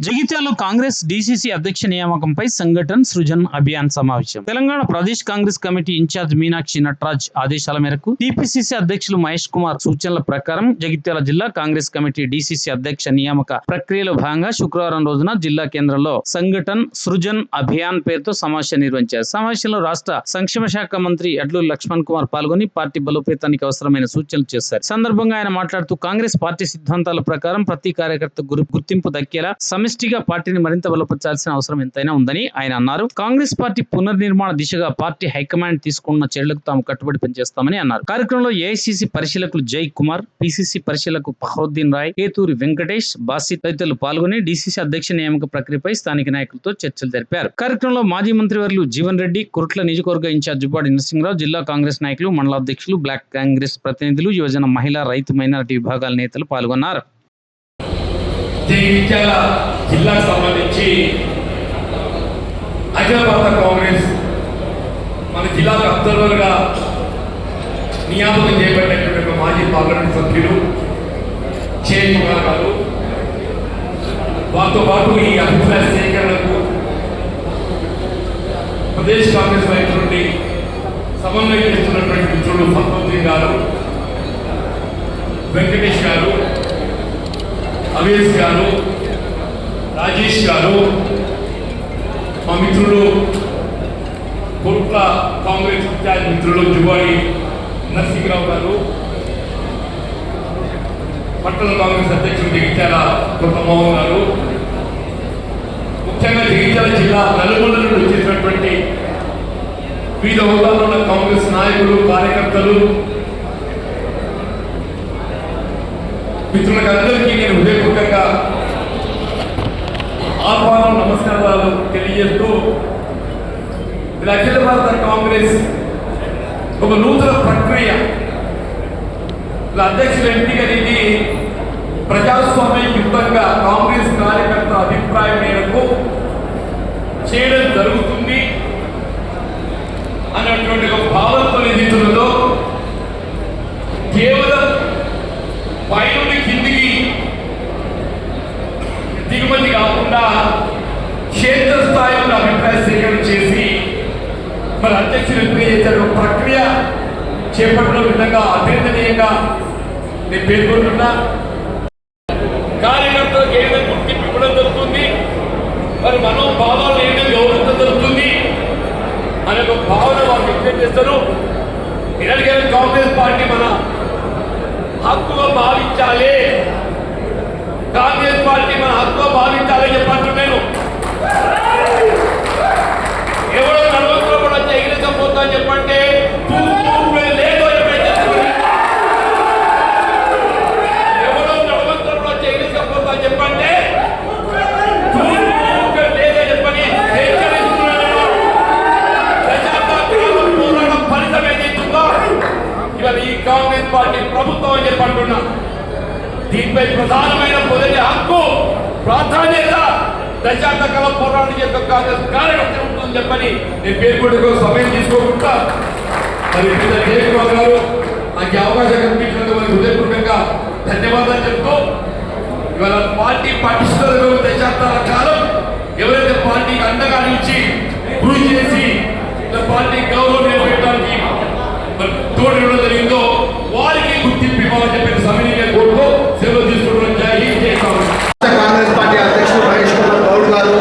Jagtial Congress DCC అధ్యక్ష నియామకంపై సంఘటన సృజన్ అభియాన్ సమావేశం. Telangana Pradesh Congress committee in charge Meenakshi Natarajan ఆదేశాల మేరకు టీపీసీసీ అధ్యక్షులు మహేష్ కుమార్ సూచనల ప్రకారం జగిత్యాల జిల్లా కాంగ్రెస్ కమిటీ డీసీసీ అధ్యక్ష నియామక ప్రక్రియలో భాగంగా శుక్రవారం రోజున జిల్లా కేంద్రంలో సంఘటన సృజన్ అభియాన్ పేరుతో సమావేశం నిర్వహించారు. సమావేశంలో రాష్ట్ర సంక్షేమ శాఖ మంత్రి అడ్లూరి లక్ష్మణ్ కుమార్ పాల్గొని పార్టీ బలోపేతానికి అవసరమైన సూచనలు చేశారు. సందర్భంగా ఆయన మాట్లాడుతూ కాంగ్రెస్ పార్టీ సిద్ధాంతాల ప్రకారం ప్రతి కార్యకర్త గుర్తింపు దక్కేలా సమిష్టిగా పార్టీని మరింత బలపరచాల్సిన అవసరం ఎంతైనా ఉందని ఆయన అన్నారు. కాంగ్రెస్ పార్టీ పునర్నిర్మాణ దిశగా పార్టీ హైకమాండ్ తీసుకున్న చర్యలకు తాము కట్టుబడి పనిచేస్తామని అన్నారు. కార్యక్రమంలో ఏఐసిసి పరిశీలకులు జై కుమార్ పిసిసి పరిశీలకు ఫహరుద్దీన్ రాయ్ కేతూరి వెంకటేష్ బాసి తదితరులు పాల్గొని డిసిసి అధ్యక్ష నియామక ప్రక్రియపై స్థానిక నాయకులతో చర్చలు జరిపారు. కార్యక్రమంలో మాజీ మంత్రివర్యులు జీవన్ రెడ్డి కురుట్ల నియోజకవర్గ ఇన్ఛార్జ్ జుబ్బాడి నరసింహరావు జిల్లా కాంగ్రెస్ నాయకులు మండలాధ్యక్షులు బ్లాక్ కాంగ్రెస్ ప్రతినిధులు యువజన మహిళా రైతు మైనారిటీ విభాగాల నేతలు పాల్గొన్నారు. జగిత్యాల జిల్లాకు సంబంధించి అఖిల భారత కాంగ్రెస్ మన జిల్లాకు అబ్జర్వర్గా నియామకం చేయబడినటువంటి మాజీ పార్లమెంట్ సభ్యులు షేక్ గారు. వారితో పాటు ఈ అభిప్రాయ సేకరణకు ప్రదేశ్ కాంగ్రెస్ వైపు నుండి సమన్వయం చేస్తున్నటువంటి మిత్రుడు ఫక్రుద్దీన్ గారు వెంకటేష్ గారు అవేష్ గారు రాజేష్ గారు మా మిత్రులు కోట్ల కాంగ్రెస్ ఇన్ఛార్జ్ మిత్రులు జువాడి నరసింహరావు గారు పట్టణ కాంగ్రెస్ అధ్యక్షులు జగిత్యాల కొత్త మోహన్ గారు ముఖ్యంగా జగిత్యాల జిల్లా నలుగురు నుండి వచ్చేసినటువంటి వివిధ హోదాలో ఉన్న కాంగ్రెస్ నాయకులు కార్యకర్తలు మిత్రులకు అందరికీ నేను హృదయపూర్వకంగా ఆహ్వానం నమస్కారాలు తెలియజేస్తూ ఇది అఖిల భారత కాంగ్రెస్ ఒక నూతన ప్రక్రియ. ఇలా అధ్యక్షుల ఎంపిక ప్రజాస్వామ్య యుద్ధంగా కాంగ్రెస్ కార్యకర్త అభిప్రాయం మేరకు చేయడం జరుగుతుంది అన్నటువంటి ఒక భావంతో నిధితులలో కేవలం పైనుండి కిందికి దిగుమతి కాకుండా క్షేత్రస్థాయిలో అభిప్రాయ సేకరణ చేసి మరి అధ్యక్షులు ఎంపిక చేశారు ఒక ప్రక్రియ చేపట్టిన విధంగా అభినందనీయంగా నేను పేర్కొంటున్నా. కార్యకర్తలకు ఏదైనా గుర్తింపు ఇవ్వడం జరుగుతుంది. మరి మనోభావాలు ఏదైనా గౌరవించడం జరుగుతుంది. అనే ఒక భావన వారు వ్యక్తం చేస్తారు. ఇలాంటి కాంగ్రెస్ పార్టీ మన హక్కుగా భావించాలి. కాంగ్రెస్ పార్టీ మన హక్కుగా భావించాలని నేను. ఎవడో నడవకుండా కూడా చేయలేకపోతా చెప్పంటే తూర్పు లేదో చెప్పండి ఎవడో నడవకుండా కూడా చేయలేకపోతా చెప్పంటే తూర్పు లేదో చెప్పని హెచ్చరిస్తున్నాను దశాబ్దాల పోరాటం ఫలితం ఏదైతుందో ఇవాళ ఈ కాంగ్రెస్ పార్టీ ప్రభుత్వం అని చెప్పి అంటున్నా దీనిపై ప్రధానమైన మొదటి హక్కు ప్రాధాన్యత దశాబ్దకాల పోరాటం యొక్క కాంగ్రెస్ కార్యకర్త ఉంటుందని చెప్పని నేను పేర్కొంటూ సమయం తీసుకోకుండా మరి పెద్ద జయకుమార్ గారు నాకు అవకాశం కల్పించినందుకు మరి హృదయపూర్వకంగా ధన్యవాదాలు చెప్తూ ఇవాళ పార్టీ పటిష్టతకు దశాబ్దాల కాలం ఎవరైతే పార్టీకి అండగా నిలిచి కృషి చేసి ఇలా పార్టీ గౌరవం నిలబెట్టడానికి మరి తోడు ఇవ్వడం జరిగిందో వారికి గుర్తింపు ఇవ్వాలని చెప్పి సమయంగా కోరుతూ సెలవు తీసుకుంటున్నాం జై హింద్ జై కాంగ్రెస్ రాష్ట్ర కాంగ్రెస్ పార్టీ అధ్యక్షుడు మహేష్ కుమార్ గౌడ్ గారు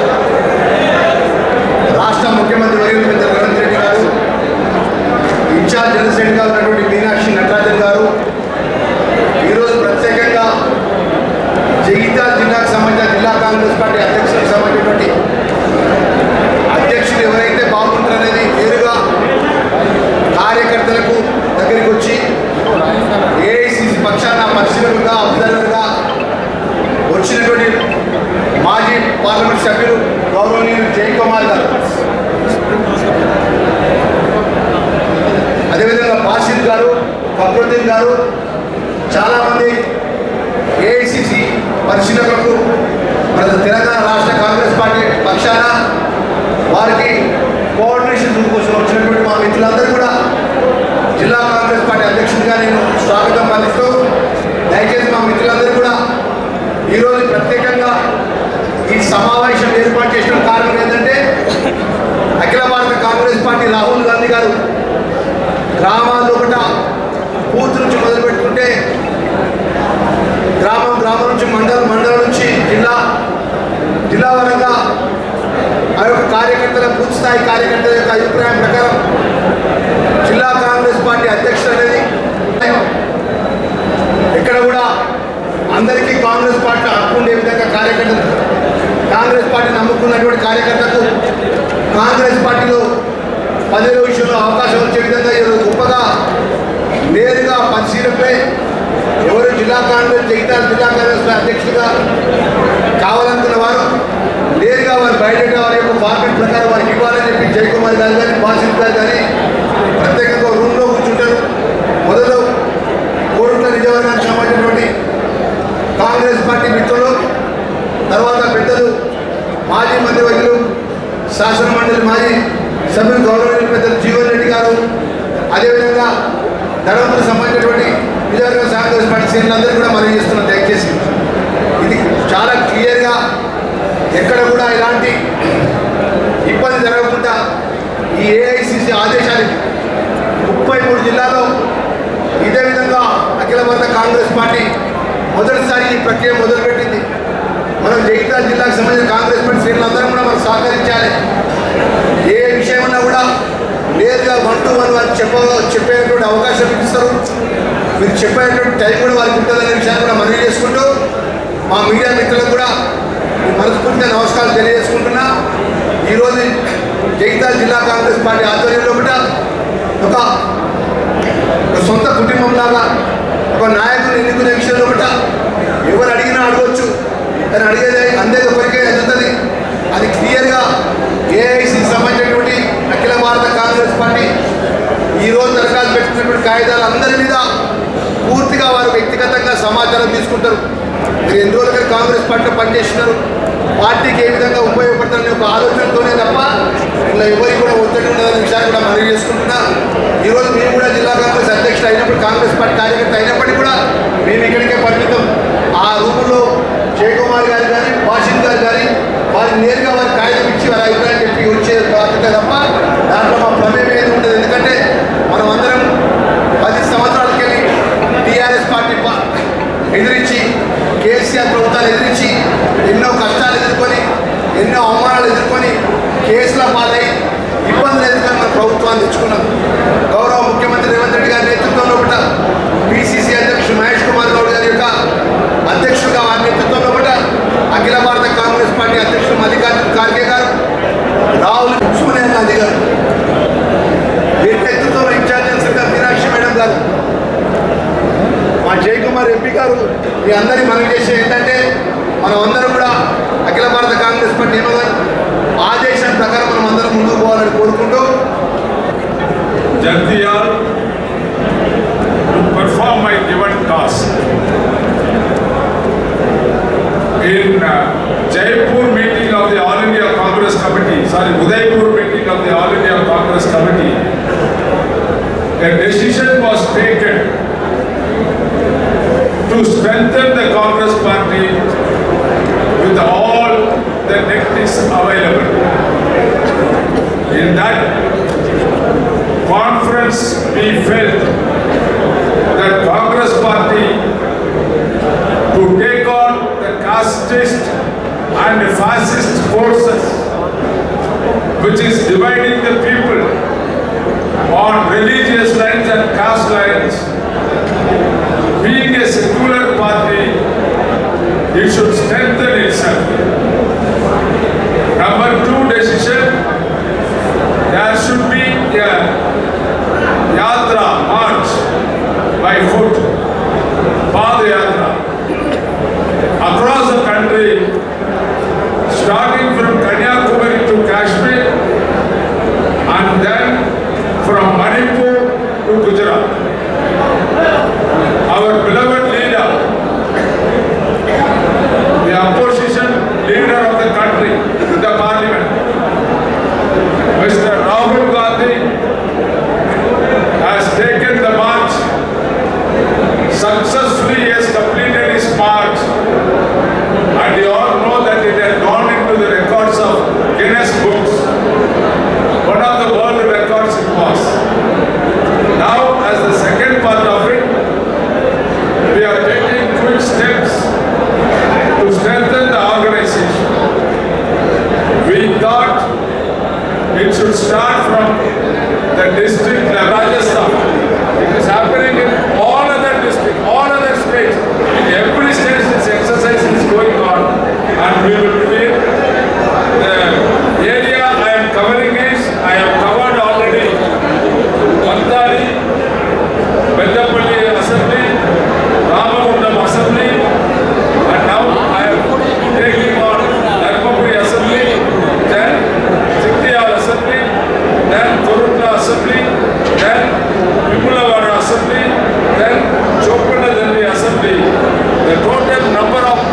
రాష్ట్ర ముఖ్యమంత్రి వర్యులు పెద్ద రేవంత్ రెడ్డి గారు ఇన్ఛార్జ్ జనరల్ సెక్రటరీగా ఉన్నటువంటి మీనాక్షి నటరాజన్ గారు ఈరోజు ప్రత్యేకంగా జగిత్యాల జిల్లాకు సంబంధించిన జిల్లా కాంగ్రెస్ పార్టీ అధ్యక్షులకు సంబంధించినటువంటి అధ్యక్షులు ఎవరైతే బాగుంటారనేది నేరుగా కార్యకర్తలకు దగ్గరికి వచ్చి ఏఐసిసి పక్షాన పరిశీలకులుగా అబ్జర్వర్గా వచ్చినటువంటి మాజీ పార్లమెంట్ సభ్యులు గౌరవనీయులు జయకుమార్ గారు అదేవిధంగా బాసిద్ గారు ఫక్రుద్దీన్ గారు చాలామంది ఏఐసిసి పరిశీలకులకు మన తెలంగాణ రాష్ట్ర కాంగ్రెస్ పార్టీ పక్షాన వారికి కోఆర్డినేషన్ కోసం వచ్చినటువంటి మా మిత్రులందరూ కూడా మరొక కార్యకర్తల పూర్తి స్థాయి కార్యకర్తల యొక్క అభిప్రాయం ప్రకారం జిల్లా కాంగ్రెస్ పార్టీ అధ్యక్షుడు అనేది ఇక్కడ కూడా అందరికీ కాంగ్రెస్ పార్టీ హక్కు ఉండే విధంగా కార్యకర్తలు కాంగ్రెస్ పార్టీ నమ్ముకున్నటువంటి కార్యకర్తలకు కాంగ్రెస్ పార్టీలో పదవి విషయంలో అవకాశం వచ్చే విధంగా ఈరోజు గొప్పగా నేరుగా పరిశీలిపై ఎవరు జిల్లా కాంగ్రెస్ జగితాల జిల్లా కాంగ్రెస్ అధ్యక్షుడిగా కావాలనుకున్న వారు నేరుగా వారి బయట వారి యొక్క ఫార్మెట్ ప్రకారం వారికి ఇవ్వాలని చెప్పి జయకుమార్ గారు కానీ బాసిత్ గారు కానీ ప్రత్యేకంగా రూమ్లో కూర్చుంటారు. మొదలు కోరుట్ల నిజవర్గానికి సంబంధించినటువంటి కాంగ్రెస్ పార్టీ మిత్రులు తర్వాత పెద్దలు మాజీ మంత్రివర్యులు శాసన మండలి మాజీ సభ్యులు గౌరవనీయులు పెద్దలు జీవన్ రెడ్డి గారు అదేవిధంగా ధర్మపురికి సంబంధించినటువంటి నిజవర్గం కాంగ్రెస్ పార్టీ శ్రేణులందరూ కూడా మనం చేస్తున్నాం దయచేసి ఇది చాలా ఎక్కడ కూడా ఇలాంటి ఇబ్బంది జరగకుండా ఈ ఏఐసిసి ఆదేశాలు ముప్పై మూడు జిల్లాలో ఇదే విధంగా అఖిల భారత కాంగ్రెస్ పార్టీ మొదటిసారి ఈ ప్రక్రియ మొదలుపెట్టింది. మనం జగిత్యాల జిల్లాకు సంబంధించిన కాంగ్రెస్ పార్టీ శ్రేణులందరం కూడా మనం సహకరించాలి. ఏ విషయం కూడా నేరుగా వన్ టు వన్ వారు చెప్ప చెప్పేటువంటి అవకాశం ఇస్తారు మీరు చెప్పేటువంటి టైం కూడా వారికి ఉంటుందనే విషయాన్ని కూడా మనవి చేసుకుంటూ మా మీడియా మిత్రులకు కూడా మనస్ఫూర్తిగా నమస్కారం తెలియజేసుకుంటున్నా. ఈరోజు జగితాల జిల్లా కాంగ్రెస్ పార్టీ ఆధ్వర్యంలో కూడా ఒక సొంత సొంత కుటుంబంలాగా ఒక నాయకుని ఎన్నుకునే విషయంలో కూడా ఎవరు అడిగినా అడగవచ్చు కానీ అడిగేది అందేది ఒకరికే అందుతుంది అది క్లియర్గా ఏఐసికి సంబంధించినటువంటి అఖిల భారత కాంగ్రెస్ పార్టీ ఈరోజు దరఖాస్తు పెట్టుకున్నటువంటి కాగితాలు అందరి మీద పూర్తిగా వారు వ్యక్తిగతంగా సమాచారం తీసుకుంటారు. మీరు ఎన్ని రోజులుగా కాంగ్రెస్ పార్టీలో పనిచేస్తున్నారు? పార్టీకి ఏ విధంగా ఉపయోగపడతారనే ఒక ఆలోచనతోనే తప్ప ఇలా ఎవరికి కూడా ఒత్తిడి ఉండదనే విషయాన్ని కూడా మనవి చేసుకుంటున్నా. ఈరోజు మేము కూడా జిల్లా కాంగ్రెస్ అధ్యక్షుడు అయినప్పుడు కాంగ్రెస్ పార్టీ కార్యకర్త అయినప్పటికీ కూడా మేము ఇక్కడికే పరిమితం. ఆ రూములో జయకుమార్ గారు కానీ వాషింగ్ గారు కానీ వారికి నేరుగా వారి కాగితం ఇచ్చి వారి అభిప్రాయం చెప్పి వచ్చే బాధ్యత తప్ప దాంట్లో మా ప్రమేయం ఏది ఉండదు ఎందుకంటే మనం అందరం పది సంవత్సరాలకి వెళ్ళి టీఆర్ఎస్ పార్టీ పా- ఎదిరించి కేసీఆర్ ప్రభుత్వాలు ఎదిరించి ఎన్నో కష్టాలు ఎదుర్కొని ఎన్నో అవమానాలు ఎదుర్కొని కేసుల పాలై ఇబ్బందులు ఎదుర్కొని మన ప్రభుత్వాన్ని తెచ్చుకున్నాం. గౌరవ ముఖ్యమంత్రి రేవంత్ రెడ్డి గారి నేతృత్వంలో కూడా పిసిసి అధ్యక్షుడు మహేష్ కుమార్ గౌడ్ గారి యొక్క అధ్యక్షుడుగా వారి నేతృత్వంలో కూడా అఖిల భారత కాంగ్రెస్ పార్టీ అధ్యక్షుడు మల్లికార్జున ఖార్గే గారు Rahul which is dividing the people on religious lines and caste lines. Being a secular party, it should strengthen itself. Number two decision, there should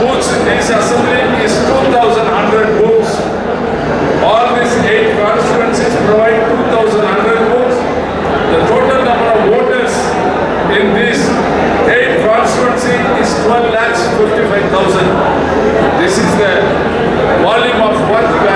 books in this assembly is 2,100 books. All these eight constituencies provide 2,100 books. The total number of voters in these eight constituencies is 12,55,000. This is the volume of work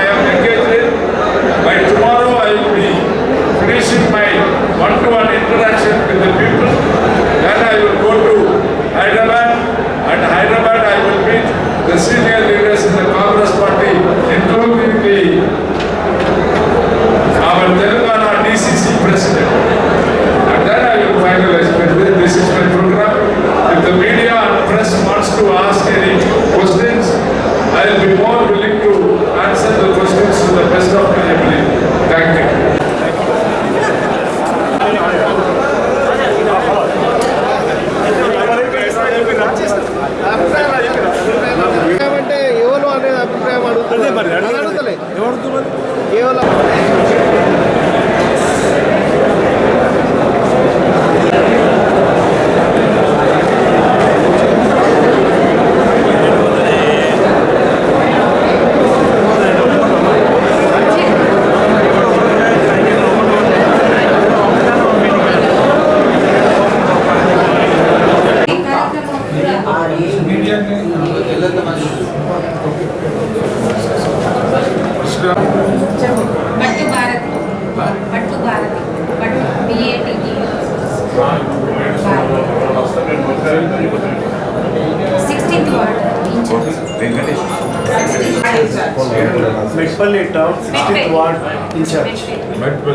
Maple Town, 60th Ward, in charge. Maple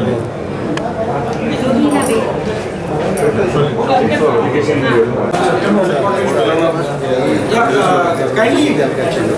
Kindly.